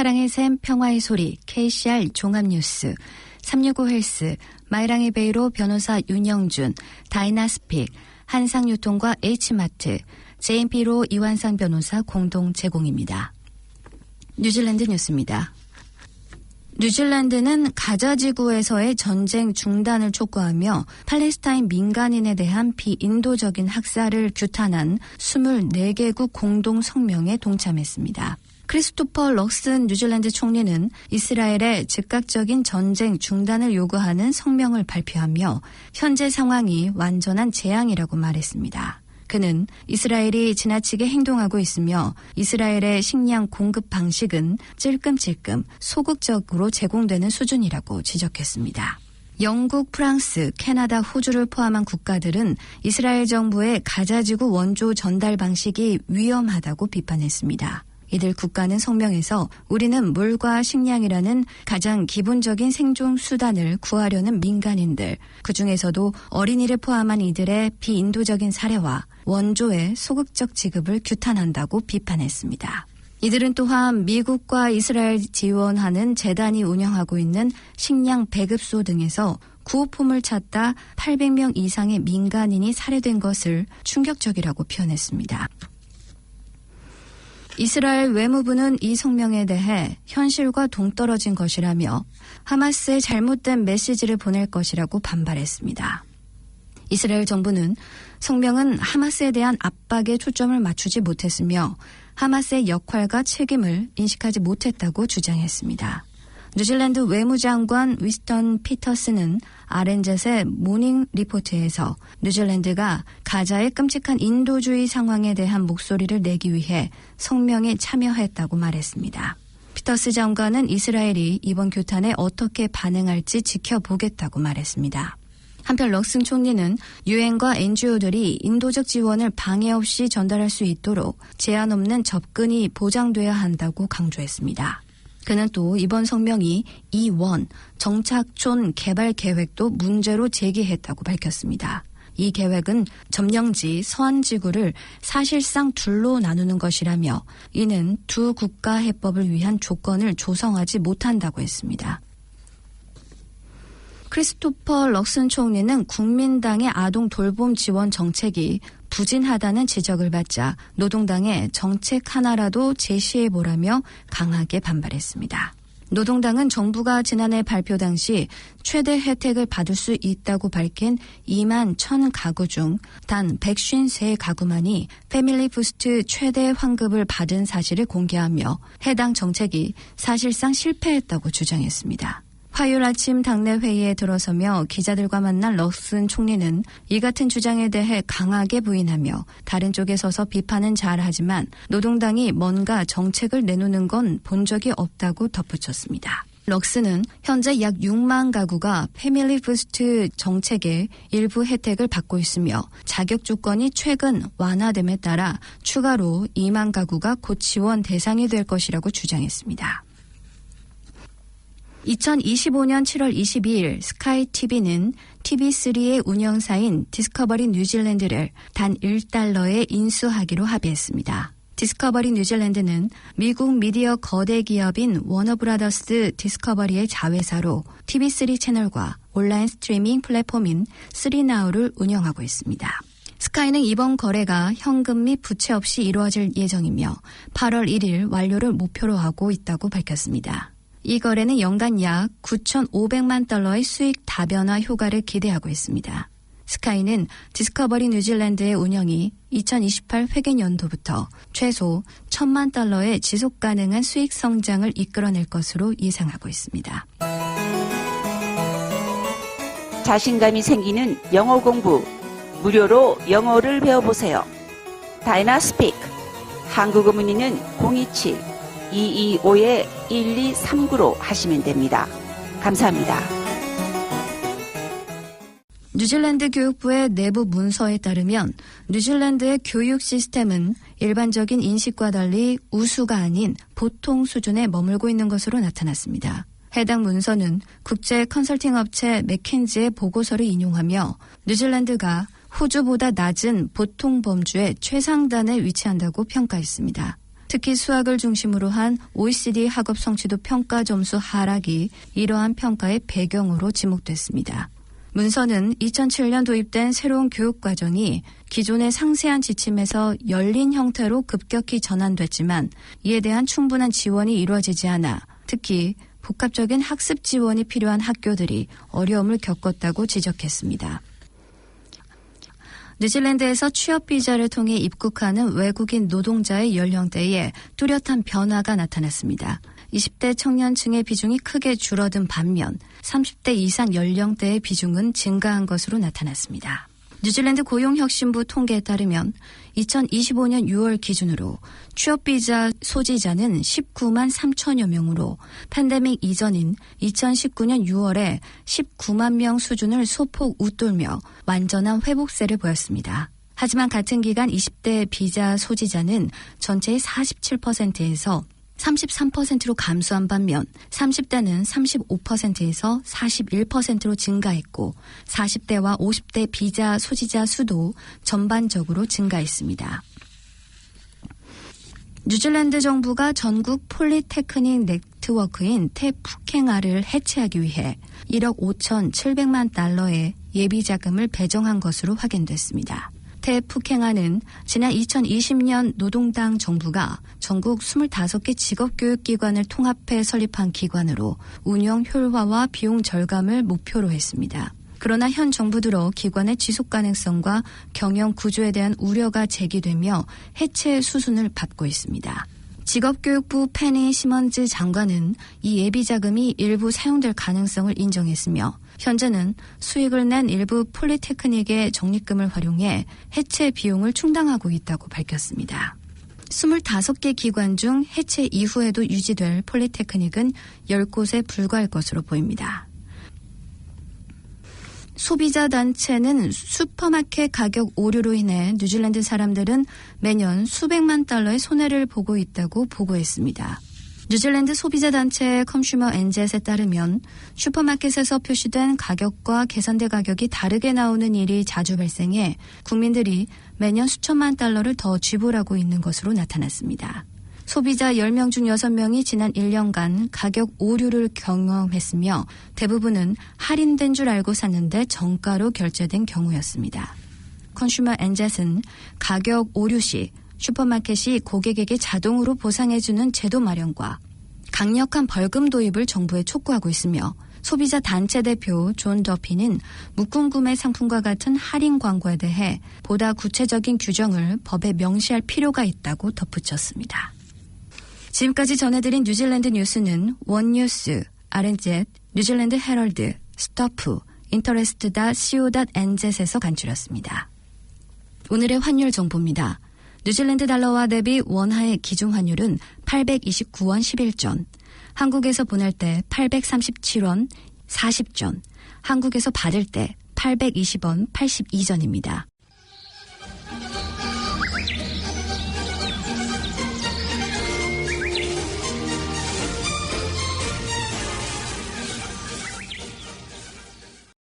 사랑의 샘, 평화의 소리, KCR 종합뉴스, 365 헬스, 마이랑이 베이로 변호사 윤영준, 다이나스픽, 한상유통과 H마트, JMP로 이완상 변호사 공동 제공입니다. 뉴질랜드 뉴스입니다. 뉴질랜드는 가자 지구에서의 전쟁 중단을 촉구하며 팔레스타인 민간인에 대한 비인도적인 학살을 규탄한 24개국 공동 성명에 동참했습니다. 크리스토퍼 럭슨 뉴질랜드 총리는 이스라엘의 즉각적인 전쟁 중단을 요구하는 성명을 발표하며 현재 상황이 완전한 재앙이라고 말했습니다. 그는 이스라엘이 지나치게 행동하고 있으며 이스라엘의 식량 공급 방식은 찔끔찔끔 소극적으로 제공되는 수준이라고 지적했습니다. 영국, 프랑스, 캐나다, 호주를 포함한 국가들은 이스라엘 정부의 가자지구 원조 전달 방식이 위험하다고 비판했습니다. 이들 국가는 성명에서 우리는 물과 식량이라는 가장 기본적인 생존 수단을 구하려는 민간인들, 그 중에서도 어린이를 포함한 이들의 비인도적인 사례와 원조의 소극적 지급을 규탄한다고 비판했습니다. 이들은 또한 미국과 이스라엘 지원하는 재단이 운영하고 있는 식량 배급소 등에서 구호품을 찾다 800명 이상의 민간인이 살해된 것을 충격적이라고 표현했습니다. 이스라엘 외무부는 이 성명에 대해 현실과 동떨어진 것이라며 하마스에 잘못된 메시지를 보낼 것이라고 반발했습니다. 이스라엘 정부는 성명은 하마스에 대한 압박에 초점을 맞추지 못했으며 하마스의 역할과 책임을 인식하지 못했다고 주장했습니다. 뉴질랜드 외무장관 위스턴 피터스는 아렌젯의 모닝 리포트에서 뉴질랜드가 가자의 끔찍한 인도주의 상황에 대한 목소리를 내기 위해 성명에 참여했다고 말했습니다. 피터스 장관은 이스라엘이 이번 교탄에 어떻게 반응할지 지켜보겠다고 말했습니다. 한편 럭슨 총리는 유엔과 NGO들이 인도적 지원을 방해 없이 전달할 수 있도록 제한 없는 접근이 보장돼야 한다고 강조했습니다. 그는 또 이번 성명이 이원 정착촌 개발 계획도 문제로 제기했다고 밝혔습니다. 이 계획은 점령지 서한지구를 사실상 둘로 나누는 것이라며 이는 두 국가 해법을 위한 조건을 조성하지 못한다고 했습니다. 크리스토퍼 럭슨 총리는 국민당의 아동 돌봄 지원 정책이 부진하다는 지적을 받자 노동당의 정책 하나라도 제시해보라며 강하게 반발했습니다. 노동당은 정부가 지난해 발표 당시 최대 혜택을 받을 수 있다고 밝힌 2만 1000 가구 중 단 153 가구만이 패밀리 부스트 최대 환급을 받은 사실을 공개하며 해당 정책이 사실상 실패했다고 주장했습니다. 화요일 아침 당내 회의에 들어서며 기자들과 만난 럭슨 총리는 이 같은 주장에 대해 강하게 부인하며 다른 쪽에 서서 비판은 잘하지만 노동당이 뭔가 정책을 내놓는 건 본 적이 없다고 덧붙였습니다. 럭스는 현재 약 6만 가구가 패밀리 부스트 정책의 일부 혜택을 받고 있으며 자격 조건이 최근 완화됨에 따라 추가로 2만 가구가 곧 지원 대상이 될 것이라고 주장했습니다. 2025년 7월 22일 스카이 TV는 TV3의 운영사인 디스커버리 뉴질랜드를 단 1달러에 인수하기로 합의했습니다. 디스커버리 뉴질랜드는 미국 미디어 거대 기업인 워너브라더스 디스커버리의 자회사로 TV3 채널과 온라인 스트리밍 플랫폼인 3나우를 운영하고 있습니다. 스카이는 이번 거래가 현금 및 부채 없이 이루어질 예정이며 8월 1일 완료를 목표로 하고 있다고 밝혔습니다. 이 거래는 연간 약 9,500만 달러의 수익 다변화 효과를 기대하고 있습니다. 스카이는 디스커버리 뉴질랜드의 운영이 2028 회계연도부터 최소 1천만 달러의 지속 가능한 수익 성장을 이끌어낼 것으로 예상하고 있습니다. 자신감이 생기는 영어 공부 무료로 영어를 배워보세요. 다이나스픽 한국어 문의는 027 225-1239로 하시면 됩니다. 감사합니다. 뉴질랜드 교육부의 내부 문서에 따르면 뉴질랜드의 교육 시스템은 일반적인 인식과 달리 우수가 아닌 보통 수준에 머물고 있는 것으로 나타났습니다. 해당 문서는 국제 컨설팅 업체 맥킨지의 보고서를 인용하며 뉴질랜드가 호주보다 낮은 보통 범주의 최상단에 위치한다고 평가했습니다. 특히 수학을 중심으로 한 OECD 학업 성취도 평가 점수 하락이 이러한 평가의 배경으로 지목됐습니다. 문서는 2007년 도입된 새로운 교육 과정이 기존의 상세한 지침에서 열린 형태로 급격히 전환됐지만 이에 대한 충분한 지원이 이루어지지 않아 특히 복합적인 학습 지원이 필요한 학교들이 어려움을 겪었다고 지적했습니다. 뉴질랜드에서 취업 비자를 통해 입국하는 외국인 노동자의 연령대에 뚜렷한 변화가 나타났습니다. 20대 청년층의 비중이 크게 줄어든 반면 30대 이상 연령대의 비중은 증가한 것으로 나타났습니다. 뉴질랜드 고용혁신부 통계에 따르면 2025년 6월 기준으로 취업비자 소지자는 19만 3천여 명으로 팬데믹 이전인 2019년 6월에 19만 명 수준을 소폭 웃돌며 완전한 회복세를 보였습니다. 하지만 같은 기간 20대 비자 소지자는 전체의 47%에서 33%로 감소한 반면 30대는 35%에서 41%로 증가했고 40대와 50대 비자 소지자 수도 전반적으로 증가했습니다. 뉴질랜드 정부가 전국 폴리테크닉 네트워크인 테푸캥아를 해체하기 위해 1억 5,700만 달러의 예비 자금을 배정한 것으로 확인됐습니다. 테푸캥아는 지난 2020년 노동당 정부가 전국 25개 직업교육기관을 통합해 설립한 기관으로 운영 효율화와 비용 절감을 목표로 했습니다. 그러나 현 정부 들어 기관의 지속 가능성과 경영 구조에 대한 우려가 제기되며 해체 수순을 밟고 있습니다. 직업교육부 페니 시먼즈 장관은 이 예비 자금이 일부 사용될 가능성을 인정했으며 현재는 수익을 낸 일부 폴리테크닉의 적립금을 활용해 해체 비용을 충당하고 있다고 밝혔습니다. 25개 기관 중 해체 이후에도 유지될 폴리테크닉은 10곳에 불과할 것으로 보입니다. 소비자 단체는 슈퍼마켓 가격 오류로 인해 뉴질랜드 사람들은 매년 수백만 달러의 손해를 보고 있다고 보고했습니다. 뉴질랜드 소비자 단체 컨슈머 엔젯에 따르면 슈퍼마켓에서 표시된 가격과 계산대 가격이 다르게 나오는 일이 자주 발생해 국민들이 매년 수천만 달러를 더 지불하고 있는 것으로 나타났습니다. 소비자 10명 중 6명이 지난 1년간 가격 오류를 경험했으며 대부분은 할인된 줄 알고 샀는데 정가로 결제된 경우였습니다. 컨슈머 엔젯은 가격 오류 시 슈퍼마켓이 고객에게 자동으로 보상해주는 제도 마련과 강력한 벌금 도입을 정부에 촉구하고 있으며 소비자 단체 대표 존 더피는 묶음 구매 상품과 같은 할인 광고에 대해 보다 구체적인 규정을 법에 명시할 필요가 있다고 덧붙였습니다. 지금까지 전해드린 뉴질랜드 뉴스는 원뉴스, RNZ, 뉴질랜드 헤럴드, 스토프, 인터레스트.co.nz에서 간추렸습니다. 오늘의 환율 정보입니다. 뉴질랜드 달러와 대비 원화의 기준 환율은 829원 11전, 한국에서 보낼 때 837원 40전, 한국에서 받을 때 820원 82전입니다.